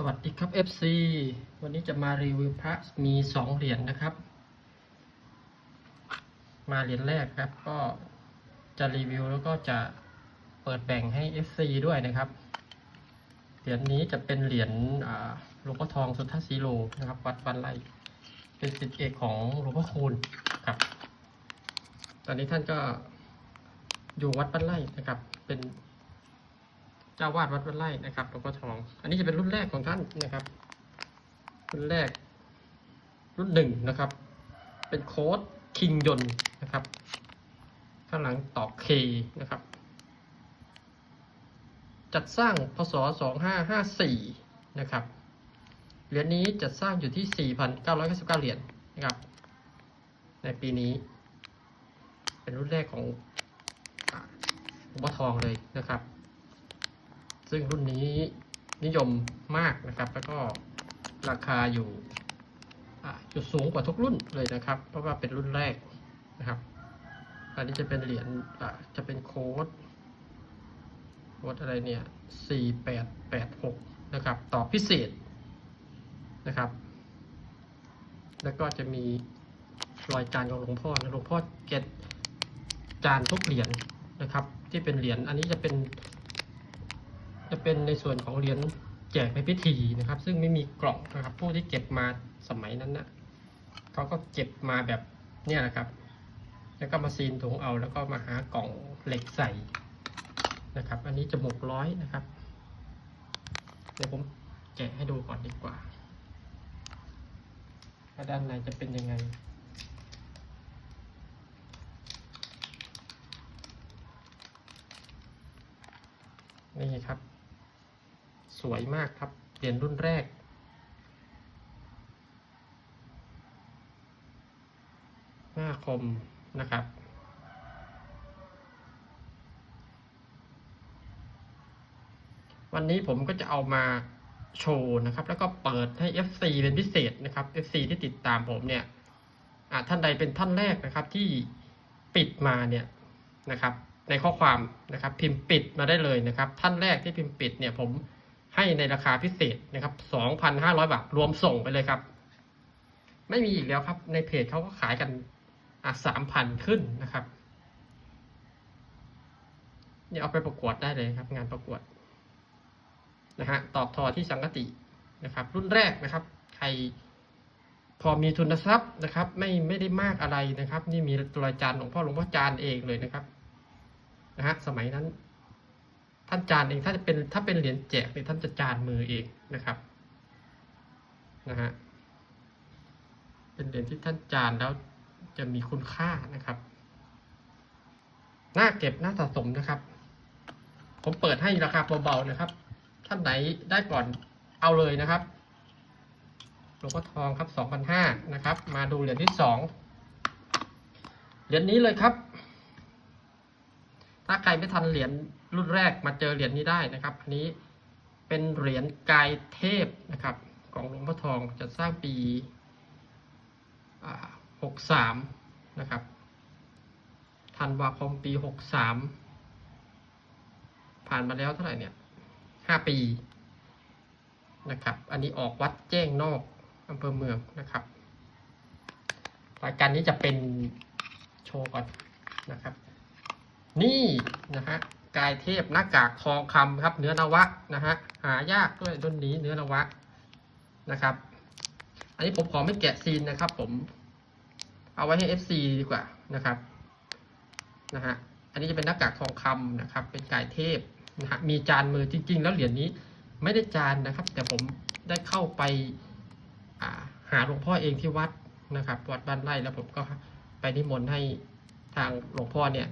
สวัสดีครับ FC วันนี้จะมารีวิวพระมีสองเหรียญนะครับ มาเหรียญแรกครับ ก็จะรีวิวแล้วก็จะเปิดแบ่งให้ FC ด้วยนะครับ เหรียญนี้จะเป็นเหรียญหลวงพ่อทองสุทธสีโลนะครับ วัดวันไร่เป็นสิทธิเอกของหลวงพ่อคูณครับ ตอนนี้ท่านก็อยู่วัดบ้านไร่นะครับ เป็น เจ้าวาดวัดบ้านไร่นะครับหลวงพ่อทอง อันนี้จะเป็นรุ่นแรกของท่านนะครับ รุ่นแรก รุ่นหนึ่งนะครับ เป็นโค้ดคิงยนนะครับ ข้างหลังตอกเคนะครับ จัดสร้างพศ 2554 นะครับ เหรียญนี้จัดสร้างอยู่ที่ 4,999 เหรียญนะครับ ในปีนี้ เป็นรุ่นแรกของอ่าหลวงพ่อทองเลยนะครับ ซึ่งรุ่นนี้นิยมมากนะครับ แล้วก็ราคาอยู่อ่าอยู่สูงกว่าทุกรุ่นเลยนะครับ เพราะว่าเป็นรุ่นแรกนะครับ อันนี้จะเป็นเหรียญจะเป็นโค้ดโค้ดอะไรเนี่ย4886นะครับ ต่อพิเศษนะครับ แล้วก็จะมีรอยจานของหลวงพ่อนะหลวงพ่อเก็ตจานทุกเหรียญนะครับ ที่เป็นเหรียญอันนี้จะเป็น จะเป็นในส่วนของเหรียญแจกในพิธีนะครับ ซึ่งไม่มีกล่องนะครับ ผู้ที่เก็บมาสมัยนั้นนะเขาก็เก็บมาแบบเนี่ยนะครับ แล้วก็มาซีนถุงเอาแล้วก็มาหากล่องเหล็กใส่นะครับ อันนี้จมูกร้อยนะครับ เดี๋ยวผมแกะให้ดูก่อนดีกว่าว่าด้านในจะเป็นยังไงนี่ครับ สวยมากครับ เหรียญรุ่นแรก หน้าคมนะครับ วันนี้ผมก็จะเอามาโชว์นะครับ แล้วก็เปิดให้ FC เป็นพิเศษนะครับ FC ที่ติดตามผมเนี่ยท่านใดเป็นท่านแรกนะครับที่ปิดมาเนี่ยนะครับในข้อความนะครับพิมพ์ปิดมาได้เลยนะครับ ท่านแรกที่พิมพ์ปิดเนี่ยผม ให้ในราคาพิเศษนะครับ 2,500 บาท รวมส่งไปเลยครับ ไม่มีอีกแล้วครับ ในเพจเขาก็ขายกันอะ3,000 ขึ้นนะครับเนี่ยเอาไปประกวดได้เลยครับ งานประกวดนะฮะตอบทอที่สังกตินะครับ รุ่นแรกนะครับ ใครพอมีทุนทรัพย์นะครับ ไม่ไม่ได้มากอะไรนะครับ นี่มีรอยจานหลวงพ่อหลวงพ่อจานเองเลยนะครับนะฮะสมัยนั้น ท่านจานเองถ้าจะเป็นถ้าเป็นเหรียญแจกเนี่ยท่านจะจานมือเองนะครับนะฮะเป็นเหรียญที่ท่านจานแล้วจะมีคุณค่านะครับน่าเก็บน่าสะสมนะครับ ผมเปิดให้ราคาเบาๆนะครับ ท่านไหนได้ก่อนเอาเลยนะครับหลวงพ่อทองครับสองพันห้านะครับ มาดูเหรียญที่สองเหรียญนี้เลยครับ ถ้าใครไม่ทันเหรียญรุ่นแรกมาเจอเหรียญนี้ได้นะครับ อันนี้เป็นเหรียญกายเทพนะครับ ของหลวงพ่อทองจะสร้างปีหกสามนะครับธันวาคมปีหกสามผ่านมาแล้วเท่าไหร่เนี่ยห้าปีนะครับ อันนี้ออกวัดแจ้งนอกอำเภอเมืองนะครับรายการนี้จะเป็นโชว์ก่อนนะครับ นี่นะฮะกายเทพหน้ากากทองคำครับ เนื้อนวะนะฮะหายากด้วยรุ่นนี้เนื้อนวะนะครับ อันนี้ผมขอไม่แกะซีนนะครับ ผม เอาไว้ให้ FC ดีกว่านะครับนะฮะอันนี้จะเป็นหน้ากากทองคำนะครับ เป็นกายเทพนะฮะมีจานมือจริง ๆ แล้วเหรียญนี้ไม่ได้จานนะครับ แต่ผมได้เข้าไปาหาหลวงพ่อเองที่วัดนะครับวัดบ้านไร่แล้วผมก็ไปนิมนต์ให้ทางหลวงพ่อเนี่ย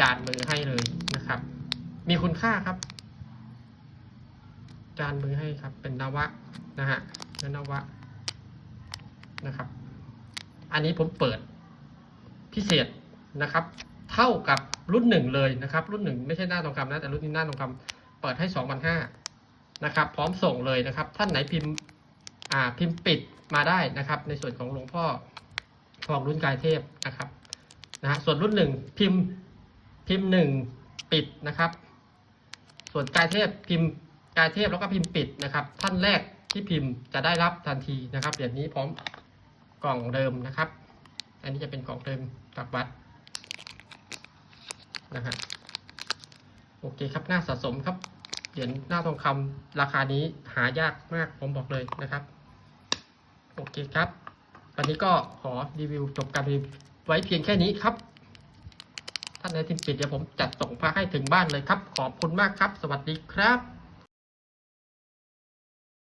จานมือให้เลยนะครับ มีคุณค่าครับ จานมือให้ครับ เป็นนวะนะฮะเป็นนวะนะครับ อันนี้ผมเปิดพิเศษนะครับ เท่ากับรุ่นหนึ่งเลยนะครับ รุ่นหนึ่งไม่ใช่หน้าทองคำนะแต่รุ่นนี้หน้าทองคำเปิดให้สองพันห้านะครับ พร้อมส่งเลยนะครับ ท่านไหนพิมพ์อ่าพิมพ์ปิดมาได้นะครับ ในส่วนของหลวงพ่อทองรุ่นกายเทพนะครับนะฮะส่วนรุ่นหนึ่งพิมพ์ พิมพ์หนึ่งปิดนะครับ ส่วนกายเทพพิมพ์กายเทพแล้วก็พิมพ์ปิดนะครับ ท่านแรกที่พิมพ์จะได้รับทันทีนะครับเหรียญนี้พร้อมกล่องเดิมนะครับ อันนี้จะเป็นกล่องเดิมจากวัดนะฮะโอเคครับน่าสะสมครับเหรียญหน้าทองคำราคานี้หายากมากผมบอกเลยนะครับ โอเคครับ วันนี้ก็ขอรีวิวจบการรีวิวไว้เพียงแค่นี้ครับ ท่านในทีมปิดเดี๋ยวผมจัดส่งพระให้ถึงบ้านเลยครับ ขอบคุณมากครับ สวัสดีครับ